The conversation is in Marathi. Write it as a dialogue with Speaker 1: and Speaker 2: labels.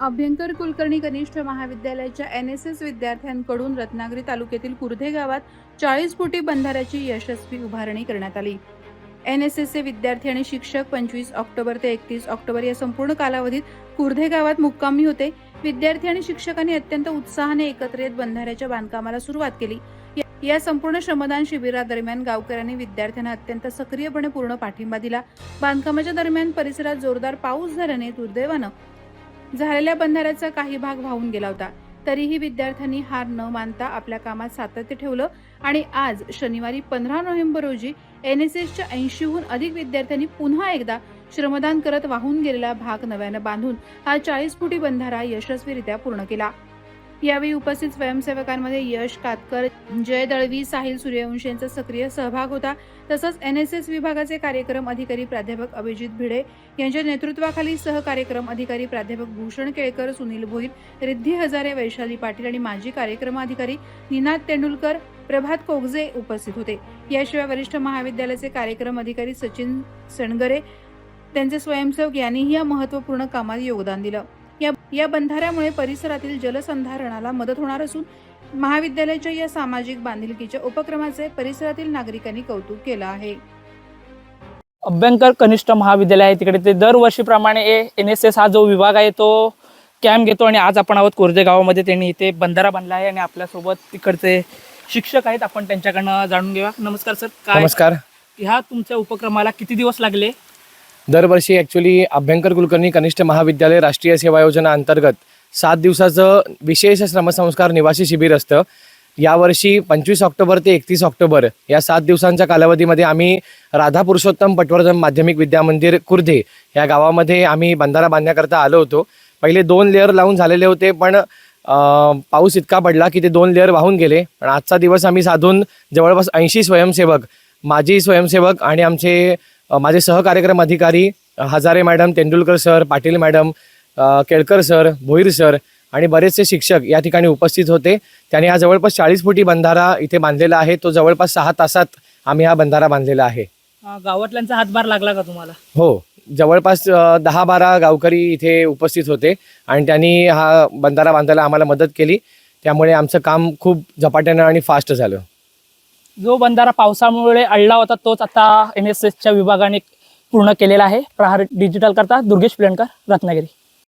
Speaker 1: अभ्यंकर कुलकर्णी कनिष्ठ महाविद्यालयाच्या एन एस एस विद्यार्थ्यांकडून रत्नागिरी तालुक्यातील कुर्धे गावात चाळीस फुटी बंधाऱ्याची यशस्वी उभारणी करण्यात आली. एन एस एसचे विद्यार्थी आणि शिक्षक पंचवीस ऑक्टोबर ते एकतीस ऑक्टोबर या संपूर्ण कालावधीत कुर्धे गावात मुक्कामी होते. विद्यार्थी आणि शिक्षकांनी अत्यंत उत्साहाने एकत्र येत बंधाऱ्याच्या बांधकामाला सुरुवात केली. या- या संपूर्ण श्रमदान शिबिरादरम्यान गावकऱ्यांनी विद्यार्थ्यांना अत्यंत सक्रियपणे पूर्ण पाठिंबा दिला. बांधकामाच्या दरम्यान परिसरात जोरदार पाऊस झाल्याने दुर्दैवानं झालेल्या बंधाऱ्याचा काही भाग वाहून गेला होता. तरीही विद्यार्थ्यांनी हार न मानता आपल्या कामात सातत्य ठेवलं आणि आज शनिवारी पंधरा नोव्हेंबर रोजी एन एस एसच्या ऐंशीहून अधिक विद्यार्थ्यांनी पुन्हा एकदा श्रमदान करत वाहून गेलेला भाग नव्यानं बांधून हा चाळीस फुटी बंधारा यशस्वीरित्या पूर्ण केला. यावेळी उपस्थित स्वयंसेवकांमध्ये यश कातकर जय दळवी साहिल सूर्यवंशी यांचा सक्रिय सहभाग होता. तसंच एन एस एस विभागाचे कार्यक्रम अधिकारी प्राध्यापक अभिजित भिडे यांच्या नेतृत्वाखाली सहकार्यक्रम अधिकारी प्राध्यापक भूषण केळकर सुनील भोईर रिद्धी हजारे वैशाली पाटील आणि माजी कार्यक्रम अधिकारी निनाद तेंडुलकर प्रभात कोगजे उपस्थित होते. याशिवाय वरिष्ठ महाविद्यालयाचे कार्यक्रम अधिकारी सचिन सणगरे त्यांचे स्वयंसेवक यांनीही या महत्त्वपूर्ण कामात योगदान दिलं. या बंधाऱ्यामुळे परिसरातील जलसंधारणाला मदत होणार असून महाविद्यालयाच्या या सामाजिक बांधिलकीच्या उपक्रमाचे परिसरातील नागरिकांनी कौतुक केलं आहे.
Speaker 2: अभ्यंकर कनिष्ठ महाविद्यालय आहे. तिकडे ते दरवर्षीप्रमाणे एन एस एस हा जो विभाग आहे तो कॅम्प घेतो आणि आज आपण आहोत कोरजे गावामध्ये. त्यांनी इथे बंधारा बांधला आहे आणि आपल्यासोबत तिकडचे शिक्षक आहेत. आपण त्यांच्याकडनं जाणून घेऊया. नमस्कार सर. काय
Speaker 3: नमस्कार.
Speaker 2: ह्या तुमच्या उपक्रमाला किती दिवस लागले?
Speaker 3: दरवर्षी ॲक्च्युली अभ्यंकर कुलकर्णी कनिष्ठ महाविद्यालय राष्ट्रीय सेवा योजना अंतर्गत सात दिवसाचं विशेष श्रमसंस्कार निवासी शिबिर असतं. यावर्षी पंचवीस ऑक्टोबर ते एकतीस ऑक्टोबर या सात दिवसांच्या कालावधीमध्ये आम्ही राधा पुरुषोत्तम पटवर्धन माध्यमिक विद्यामंदिर कुर्धे या गावामध्ये आम्ही बंधारा बांधण्याकरता आलो होतो. पहिले दोन लेअर लावून झालेले होते पण पाऊस इतका पडला की ते दोन लेअर वाहून गेले. पण आजचा दिवस आम्ही साधून जवळपास ऐंशी स्वयंसेवक माजी स्वयंसेवक आणि आमचे माझे सहकार्यक्रम अधिकारी Hazare madam Tendulkar sir Patil madam Kelkar sir Bhoir sir आणि बरेचसे शिक्षक या ठिकाणी उपस्थित होते. त्यांनी हा जवळपास चाळीस फुटी बंधारा इथे बांधलेला आहे. तो जवळपास सहा तासात आम्ही हा बंधारा बांधलेला आहे.
Speaker 2: गावातल्यांचा हातभार लागला का तुम्हाला?
Speaker 3: हो. जवळपास दहा बारा गावकरी इथे उपस्थित होते आणि त्यांनी हा बंधारा बांधायला आम्हाला मदत केली. त्यामुळे आमचं काम खूप झपाट्यानं आणि फास्ट झालं.
Speaker 2: जो बंधारा पावसामुळे अडला होता तोच आता एन एस एसच्या विभागाने पूर्ण केलेला आहे. प्रहार डिजिटल करता दुर्गेश पिलणकर रत्नागिरी.